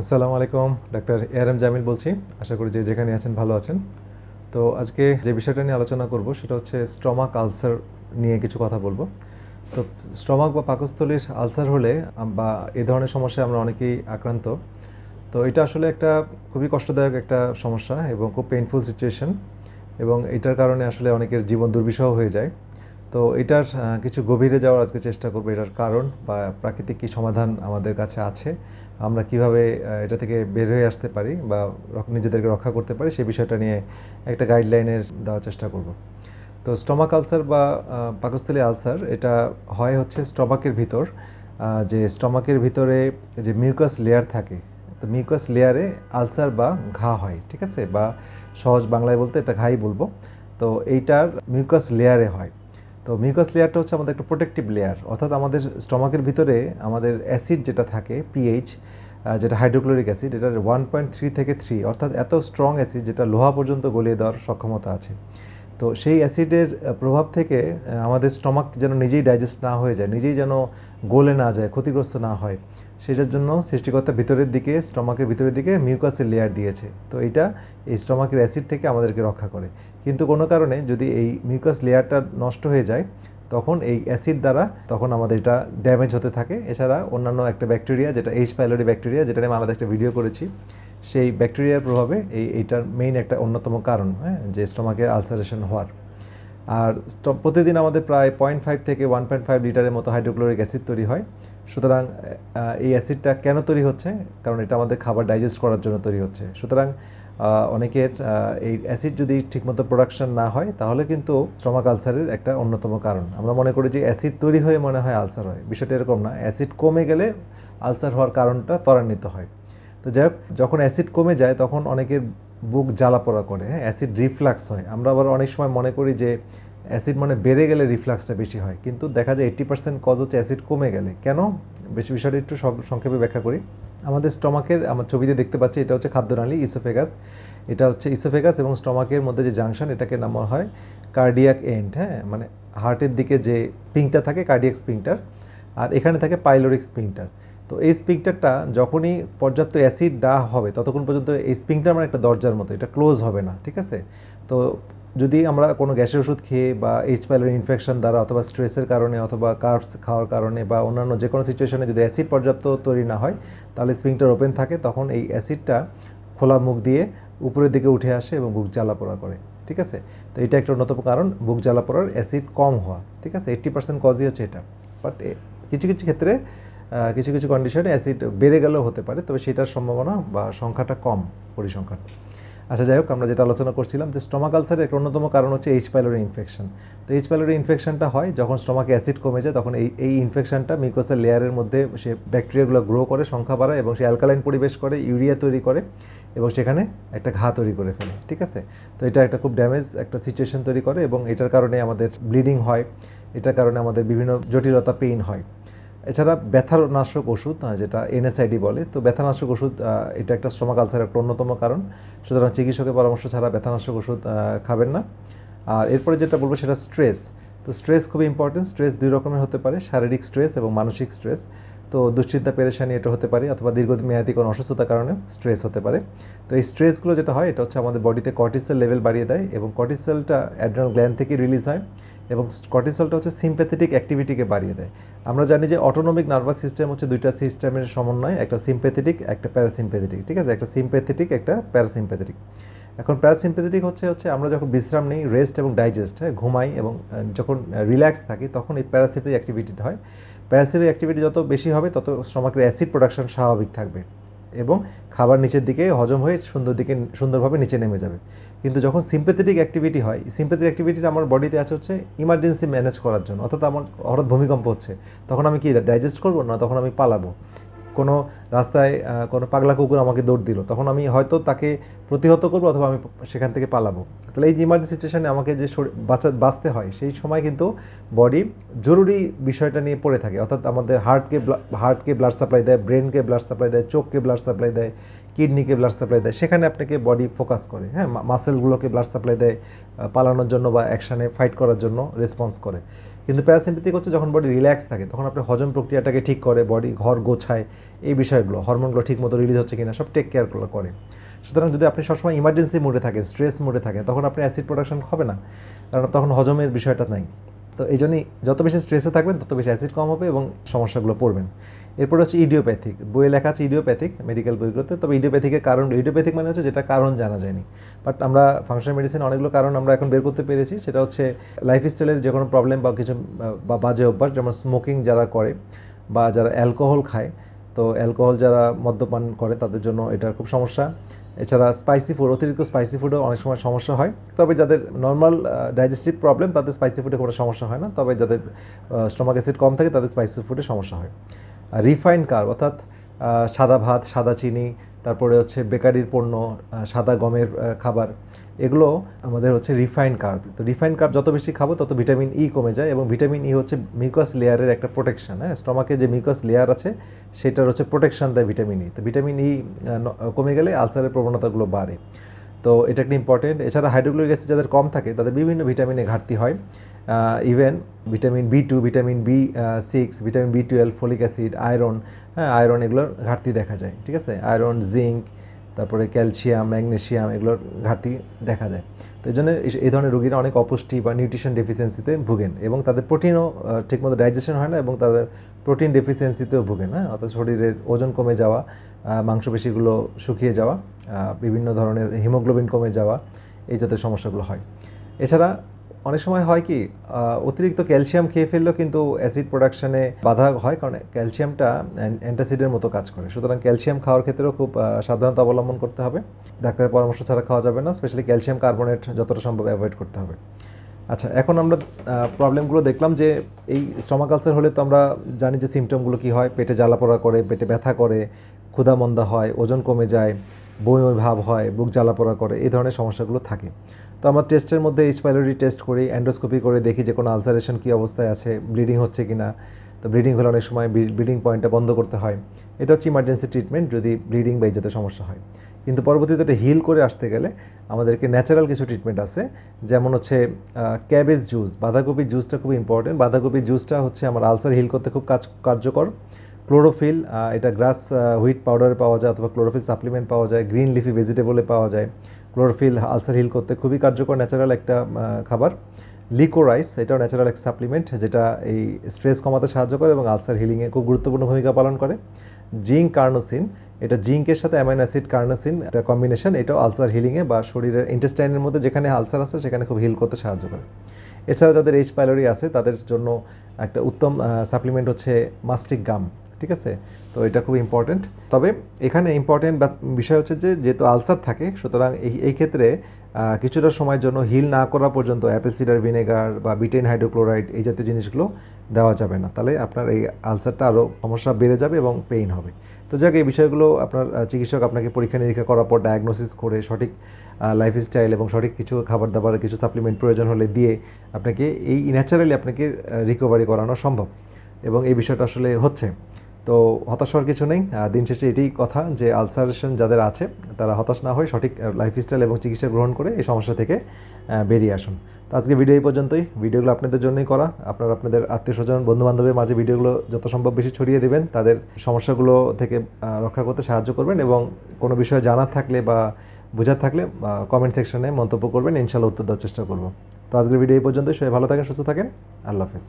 আসসালামু আলাইকুম, doctor AR M Jamil বলছি। আশা করি যে যেখানে আছেন ভালো আছেন। তো আজকে যে বিষয়টা নিয়ে আলোচনা করব সেটা হচ্ছে স্টমাক আলসার নিয়ে কিছু কথা বলব। তো স্টমাক বা পাকস্থলীর আলসার হলে বা এ ধরনের সমস্যায় আমরা অনেকেই আক্রান্ত। তো এটা আসলে একটা খুবই কষ্টদায়ক একটা সমস্যা এবং খুব পেইনফুল সিচুয়েশন এবং এটার কারণে আসলে অনেকের জীবন দুর্বিষহ হয়ে যায়। তো এটার কিছু গভীরে যাওয়ার আজকে চেষ্টা করব, এটার কারণ বা প্রাকৃতিক কী সমাধান আমাদের কাছে আছে, আমরা কীভাবে এটা থেকে বের হয়ে আসতে পারি বা রক- নিজেদেরকে রক্ষা করতে পারি সেই বিষয়টা নিয়ে একটা গাইডলাইনের দেওয়ার চেষ্টা করব। তো স্টমাক আলসার বা পাকস্থলী আলসার এটা হয় হচ্ছে স্টমাকের ভিতর যে স্টমাকের ভিতরে যে মিউকাস লেয়ার থাকে, তো মিউকাস লেয়ারে আলসার বা ঘা হয়, ঠিক আছে? বা সহজ বাংলায় বলতে এটা ঘাই বলব। তো এইটার মিউকাস লেয়ারে হয়। তো মিউকাস লেয়ারটা হচ্ছে আমাদের একটা প্রোটেকটিভ লেয়ার অর্থাৎ আমাদের স্টমাকের ভিতরে আমাদের অ্যাসিড যেটা থাকে পিএইচ যেটা হাইড্রোক্লোরিক অ্যাসিড এটা ওয়ান পয়েন্ট থ্রি থেকে থ্রি অর্থাৎ এত স্ট্রং অ্যাসিড যেটা লোহা পর্যন্ত গলিয়ে দেওয়ার সক্ষমতা আছে। তো সেই অ্যাসিডের প্রভাব থেকে আমাদের স্টমাক যেন নিজেই ডাইজেস্ট না হয়ে যায়, নিজেই যেন গলে না যায়, ক্ষতিগ্রস্ত না হয়। সেটার জন্য সৃষ্টিকর্তা ভিতরের দিকে, স্টমাকের ভিতরের দিকে মিউকাসের লেয়ার দিয়েছে। তো এটা এই স্টমাকের অ্যাসিড থেকে আমাদেরকে রক্ষা করে। কিন্তু কোনো কারণে যদি এই মিউকাস লেয়ারটা নষ্ট হয়ে যায়, তখন এই অ্যাসিড দ্বারা তখন আমাদের এটা ড্যামেজ হতে থাকে। এছাড়া অন্যান্য একটা ব্যাকটেরিয়া যেটা এইচ পাইলোরি ব্যাকটেরিয়া যেটা আমি আলাদা একটা ভিডিও করেছি, সেই ব্যাকটেরিয়ার প্রভাবে এই এইটার মেইন একটা অন্যতম কারণ হ্যাঁ যে স্টমাকের আলসারেশন হওয়ার। আর প্রতিদিন আমাদের প্রায় পয়েন্ট ফাইভ থেকে ওয়ান পয়েন্ট ফাইভ লিটারের মতো হাইড্রোক্লোরিক অ্যাসিড তৈরি হয়। সুতরাং এই অ্যাসিডটা কেন তৈরি হচ্ছে? কারণ এটা আমাদের খাবার ডাইজেস্ট করার জন্য তৈরি হচ্ছে। সুতরাং অনেকের এই অ্যাসিড যদি ঠিকমতো প্রোডাকশন না হয়, তাহলে কিন্তু স্টমাক আলসারের একটা অন্যতম কারণ। আমরা মনে করি যে অ্যাসিড তৈরি হয়ে মনে হয় আলসার হয়। বিষয়টা এরকম না। অ্যাসিড কমে গেলে আলসার হওয়ার কারণটা ত্বরান্বিত হয়। তো যাই হোক, যখন অ্যাসিড কমে যায়, তখন অনেকের বুক জ্বালা পোড়া করে। হ্যাঁ অ্যাসিড রিফ্লাক্স হয়। আমরা আবার অনেক সময় মনে করি যে অ্যাসিড মানে বেড়ে গেলে রিফ্লাক্সটা বেশি হয়। কিন্তু দেখা যায় এইট্টি পার্সেন্ট কজ হচ্ছে অ্যাসিড কমে গেলে। কেন? বেশি বিষয়টা একটু সংক্ষেপে ব্যাখ্যা করি। আমাদের স্টমাকের, আমার ছবিতে দেখতে পাচ্ছি, এটা হচ্ছে খাদ্যনালী, ইসোফেগাস। এটা হচ্ছে ইসোফেগাস এবং স্টমাকের মধ্যে যে জাংশন, এটাকে নাম হয় কার্ডিয়াক এন্ড। হ্যাঁ মানে হার্টের দিকে যে স্পিংটা থাকে, কার্ডিয়াক স্পিংটার আর এখানে থাকে পাইলোরিক স্পিংটার তো এই স্পিংটারটা যখনই পর্যাপ্ত অ্যাসিড ডা হবে, ততক্ষণ পর্যন্ত এই স্পিংটার মানে একটা দরজার মতো, এটা ক্লোজ হবে না, ঠিক আছে? তো যদি আমরা কোনো গ্যাসের ওষুধ খেয়ে বা এইচ পাইলের ইনফেকশন দ্বারা অথবা স্ট্রেসের কারণে অথবা কার্বস খাওয়ার কারণে বা অন্যান্য যে কোনো সিচুয়েশনে যদি অ্যাসিড পর্যাপ্ত তৈরি না হয়, তাহলে স্প্রিংটার ওপেন থাকে, তখন এই অ্যাসিডটা খোলা মুখ দিয়ে উপরের দিকে উঠে আসে এবং বুক জ্বালা পোড়া করে, ঠিক আছে? তো এটা একটা অন্যতম কারণ, বুক জ্বালা পোড়ার অ্যাসিড কম হওয়া, ঠিক আছে? এইট্টি পার্সেন্ট কজই হচ্ছে এটা। বাট কিছু কিছু ক্ষেত্রে কিছু কিছু কন্ডিশনে অ্যাসিড বেড়ে গেলেও হতে পারে, তবে সেটার সম্ভাবনা বা সংখ্যাটা কম পরিসংখ্যান। আচ্ছা যাই হোক, আমরা যেটা আলোচনা করছিলাম যে স্টমাক আলসারের একটা অন্যতম কারণ হচ্ছে এইচ পাইলোরি ইনফেকশন তো এইচ পাইলোরি ইনফেকশনটা হয় যখন স্টমাকে অ্যাসিড কমে যায়, তখন এই এই ইনফেকশনটা মিউকাসের লেয়ারের মধ্যে সে ব্যাকটেরিয়াগুলো গ্রো করে, সংখ্যা বাড়ায় এবং সে অ্যালকালাইন পরিবেশ করে ইউরিয়া তৈরি করে এবং সেখানে একটা ঘা তৈরি করে ফেলে, ঠিক আছে? তো এটা একটা খুব ড্যামেজ একটা সিচুয়েশন তৈরি করে এবং এটার কারণে আমাদের ব্লিডিং হয়, এটার কারণে আমাদের বিভিন্ন জটিলতা পেইন হয়। এছাড়া ব্যথার নাশক ওষুধ যেটা এনএসআইডি বলে, তো ব্যথানাশক ওষুধ এটা একটা স্টমাক আলসারের একটা অন্যতম কারণ। সুতরাং চিকিৎসকের পরামর্শ ছাড়া ব্যথানাশক ওষুধ খাবেন না। আর এরপরে যেটা বলব সেটা স্ট্রেস। তো স্ট্রেস খুবই ইম্পর্টেন্ট। স্ট্রেস দুই রকমের হতে পারে, শারীরিক স্ট্রেস এবং মানসিক স্ট্রেস। তো দুশ্চিন্তা, পেরেশানি এটা হতে পারে, অথবা দীর্ঘমেয়াদী কোনো অসুস্থতার কারণে স্ট্রেস হতে পারে। তো এই স্ট্রেসগুলো যেটা হয়, এটা হচ্ছে আমাদের বডিতে কর্টিসেল লেভেল বাড়িয়ে দেয় এবং কর্টিসেলটা অ্যাড্রেনাল গ্ল্যান্ড থেকে রিলিজ হয়। এবং কর্টিসলটা হচ্ছে সিম্প্যাথেটিক অ্যাক্টিভিটিকে বাড়িয়ে দেয়। আমরা জানি যে অটোনমিক নার্ভাস সিস্টেম হচ্ছে দুইটা সিস্টেমের সমন্বয়, একটা সিম্প্যাথেটিক একটা প্যারাসিম্প্যাথেটিক ঠিক আছে? একটা সিম্প্যাথেটিক একটা প্যারাসিম্প্যাথেটিক এখন প্যারাসিম্প্যাথেটিক হচ্ছে হচ্ছে আমরা যখন বিশ্রাম নিই রেস্ট এবং ডাইজেস্ট হ্যাঁ ঘুমাই এবং যখন রিল্যাক্স থাকি, তখন এই প্যারাসিম্প্যাথিক অ্যাক্টিভিটিটা হয়। প্যারাসিম্প্যাথিক অ্যাক্টিভিটি যত বেশি হবে, তত স্টমাকের অ্যাসিড প্রোডাকশন স্বাভাবিক থাকবে। এবং খাবার নিচের দিকে হজম হয়ে সুন্দর দিকে, সুন্দরভাবে নিচে নেমে যাবে। কিন্তু যখন সিম্পেথেটিক অ্যাক্টিভিটি হয় সিম্পেথেটিক অ্যাক্টিভিটিটা আমার বডিতে আছে হচ্ছে ইমার্জেন্সি ম্যানেজ করার জন্য, অর্থাৎ আমার, হঠাৎ ভূমিকম্প হচ্ছে, তখন আমি কি ডাইজেস্ট করব না তখন আমি পালাবো? কোনো রাস্তায় কোনো পাগলা কুকুর আমাকে দৌড় দিল। তখন আমি হয়তো তাকে প্রতিহত করব অথবা আমি সেখান থেকে পালাবো। তাহলে এই যে ইমার্জেন্সি সিচুয়েশনে আমাকে যে বাঁচা, বাঁচতে হয়, সেই সময় কিন্তু বডি জরুরি বিষয়টা নিয়ে পড়ে থাকে। অর্থাৎ আমাদের হার্টকে হার্টকে ব্লাড সাপ্লাই দেয় ব্রেনকে ব্লাড সাপ্লাই দেয় চোখকে ব্লাড সাপ্লাই দেয় কিডনিকে ব্লাড সাপ্লাই দেয়, সেখানে আপনাকে বডি ফোকাস করে। হ্যাঁ মাসেলগুলোকে ব্লাড সাপ্লাই দেয় পালানোর জন্য বা অ্যাকশানে ফাইট করার জন্য রেসপন্স করে। কিন্তু প্যারাসিম্পেথিক হচ্ছে যখন বডি রিল্যাক্স থাকে, তখন আপনার হজম প্রক্রিয়াটাকে ঠিক করে বডি ঘর গোছায়, এই বিষয়গুলো হরমোনগুলো ঠিক মতো রিলিজ হচ্ছে কিনা, সব টেক কেয়ারগুলো করে সুতরাং যদি আপনি সবসময় ইমার্জেন্সি মোডে থাকেন স্ট্রেস মোডে থাকেন তখন আপনি অ্যাসিড প্রোডাকশন হবে না, কারণ তখন হজমের বিষয়টা নাই। তো এই জন্যই যত বেশি স্ট্রেসে থাকবেন, তত বেশি অ্যাসিড কম হবে এবং সমস্যাগুলো পড়বেন। এরপর হচ্ছে ইডিওপ্যাথিক বইয়ে লেখা আছে ইডিওপ্যাথিক মেডিকেল বইগুলোতে। তবে ইডিওপ্যাথিকের কারণ ইডিওপ্যাথিক মানে হচ্ছে যেটা কারণ জানা যায়নি। বাট আমরা ফাংশনাল মেডিসিন অনেকগুলো কারণ আমরা এখন বের করতে পেরেছি। সেটা হচ্ছে লাইফস্টাইলের যে কোনো প্রবলেম বা কিছু, বা বাজে অভ্যাস, যেমন স্মোকিং যারা করে বা যারা অ্যালকোহল খায়, তো অ্যালকোহল যারা মদ্যপান করে, তাদের জন্য এটা খুব সমস্যা। এছাড়া স্পাইসি ফুড অতিরিক্ত স্পাইসি ফুডও অনেক সময় সমস্যা হয়। তবে যাদের নর্মাল ডাইজেস্টিভ প্রবলেম তাদের স্পাইসি ফুডে কোনো সমস্যা হয় না। তবে যাদের স্টমাক অ্যাসিড কম থাকে, তাদের স্পাইসি ফুডে সমস্যা হয়। রিফাইন্ড কার অর্থাৎ সাদা ভাত, সাদা চিনি, তারপরে হচ্ছে বেকারির পণ্য সাদা গমের খাবার এগুলো আমাদের হচ্ছে রিফাইন্ড কার্ব তো রিফাইন্ড কার্ব যত বেশি খাব, তত ভিটামিন ই কমে যায় এবং ভিটামিন ই হচ্ছে মিউকাস লেয়ারের একটা প্রোটেকশন হ্যাঁ? স্টমাকে যে মিউকাস লেয়ার আছে, সেটার হচ্ছে প্রোটেকশন দেয় ভিটামিন ই তো ভিটামিন ই কমে গেলে আলসারের প্রবণতাগুলো বাড়ে। তো এটা একটা ইম্পর্টেন্ট এছাড়া হাইড্রোক্লোরিক অ্যাসিড যাদের কম থাকে, তাদের বিভিন্ন ভিটামিনে ঘাটতি হয়। Even vitamin B two vitamin B six vitamin B twelve folic acid iron হ্যাঁ? আয়রন এগুলোর ঘাটতি দেখা যায়, ঠিক আছে? আয়রন জিঙ্ক তারপরে ক্যালসিয়াম ম্যাগনেশিয়াম এগুলোর ঘাটতি দেখা দেয়। তো এই জন্য এই- ধরনের রোগীরা অনেক অপুষ্টি বা নিউট্রিশন ডেফিসিয়েন্সিতে ভুগেন এবং তাদের প্রোটিনও ঠিকমতো ডাইজেশন হয় না এবং তাদের প্রোটিন ডেফিসিয়েন্সিতেও ভুগেন হ্যাঁ? অর্থাৎ শরীরের ওজন কমে যাওয়া মাংসপেশিগুলো শুকিয়ে যাওয়া বিভিন্ন ধরনের হিমোগ্লোবিন কমে যাওয়া, এই জাতীয় সমস্যাগুলো হয়। এছাড়া অনেক সময় হয় কি অতিরিক্ত ক্যালসিয়াম খেয়ে ফেললেও কিন্তু অ্যাসিড প্রোডাকশনে বাধা হয় কারণ ক্যালসিয়ামটা অ্যান্টাসিডের মতো কাজ করে। সুতরাং ক্যালসিয়াম খাওয়ার ক্ষেত্রেও খুব সাবধানতা অবলম্বন করতে হবে। ডাক্তারের পরামর্শ ছাড়া খাওয়া যাবে না, স্পেশালি ক্যালসিয়াম কার্বনেট যতটা সম্ভব অ্যাভয়েড করতে হবে। আচ্ছা এখন আমরা প্রবলেমগুলো দেখলাম যে এই স্টমাক আলসার হলে তো আমরা জানি যে সিমটমগুলো কী হয়, পেটে জ্বালা পোড়া করে, পেটে ব্যথা করে, ক্ষুধা মন্দা হয়, ওজন কমে যায়। বমি ভাব হয়, বুক জ্বালা পোড়া করে, এই ধরনের সমস্যাগুলো থাকে। তো আমরা টেস্টের মধ্যে এইচ টেস্ট করি অ্যান্ডোস্কোপি করে দেখি যে কোনো আলসারেশন কী অবস্থায় আছে ব্লিডিং হচ্ছে কি না তো ব্লিডিং হলে অনেক সময় ব্লিডিং পয়েন্টটা বন্ধ করতে হয়। এটা হচ্ছে ইমার্জেন্সি ট্রিটমেন্ট যদি ব্লিডিং বা এই জাতীয় সমস্যা হয়। কিন্তু পরবর্তীতে এটা হিল করে আসতে গেলে আমাদেরকে ন্যাচারাল কিছু ট্রিটমেন্ট আছে, যেমন হচ্ছে ক্যাবেজ জুস বাঁধাকপির জুসটা খুব ইম্পর্টেন্ট বাঁধাকপির জুসটা হচ্ছে আমার আলসার হিল করতে খুব কাজ কার্যকর। ক্লোরোফিল এটা গ্রাস হুইট পাউডারে পাওয়া যায় অথবা ক্লোরোফিল সাপ্লিমেন্ট পাওয়া যায়, গ্রিন লিফি ভেজিটেবলে পাওয়া যায়। ক্লোরোফিল আলসার হিল করতে খুবই কার্যকর, ন্যাচারাল একটা খাবার। লিকোরাইস এটাও ন্যাচারাল এক সাপ্লিমেন্ট, যেটা এই স্ট্রেস কমাতে সাহায্য করে এবং আলসার হিলিংয়ে খুব গুরুত্বপূর্ণ ভূমিকা পালন করে। জিঙ্ক, কার্নোসিন, এটা জিঙ্কের সাথে অ্যামাইন অ্যাসিড, কার্নোসিন এটা কম্বিনেশন, এটাও আলসার হিলিংয়ে বা শরীরের ইন্টেস্টাইনের মধ্যে যেখানে আলসার আছে সেখানে খুব হিল করতে সাহায্য করে। এছাড়া যাদের এইচ পাইলোরি আছে, তাদের জন্য একটা উত্তম সাপ্লিমেন্ট হচ্ছে মাস্টিক গাম। ঠিক আছে? তো এটা খুব ইম্পর্টেন্ট তবে এখানে ইম্পর্টেন্ট বিষয় হচ্ছে যে, যেহেতু আলসার থাকে, সুতরাং এই ক্ষেত্রে কিছুটা সময়ের জন্য হিল না করা পর্যন্ত অ্যাপেল সিডার ভিনেগার বা বিটেন হাইড্রোক্লোরাইড এই জাতীয় জিনিসগুলো দেওয়া যাবে না। তাহলে আপনার এই আলসারটা আরও সমস্যা বেড়ে যাবে এবং পেইন হবে। তো যাক, এই বিষয়গুলো আপনার চিকিৎসক আপনাকে পরীক্ষা নিরীক্ষা করার পর ডায়াগনোসিস করে সঠিক লাইফস্টাইল এবং সঠিক কিছু খাবার দাবার কিছু সাপ্লিমেন্ট প্রয়োজন হলে দিয়ে আপনাকে এই ন্যাচারালি আপনাকে রিকভারি করানো সম্ভব। এবং এই বিষয়টা আসলে হচ্ছে। তো হতাশ হওয়ার কিছু নেই। দিন শেষে এটাই কথা যে আলসারেশন যাদের আছে, তারা হতাশ না হয়ে সঠিক লাইফস্টাইল এবং চিকিৎসা গ্রহণ করে এই সমস্যা থেকে বেরিয়ে আসুন। তো আজকে ভিডিও এই পর্যন্তই। ভিডিওগুলো আপনাদের জন্যই করা। আপনারা আপনাদের আত্মীয় স্বজন বন্ধু বান্ধবের মাঝে ভিডিওগুলো যত সম্ভব বেশি ছড়িয়ে দেবেন। তাদের সমস্যাগুলো থেকে রক্ষা করতে সাহায্য করবেন এবং কোনো বিষয়ে জানার থাকলে বা বোঝার থাকলে কমেন্ট সেকশনে মন্তব্য করবেন। ইনশাল্লাহ উত্তর দেওয়ার চেষ্টা করব। তো আজকের ভিডিও এই পর্যন্তই। সবাই ভালো থাকেন, সুস্থ থাকেন। আল্লাহ হাফেজ।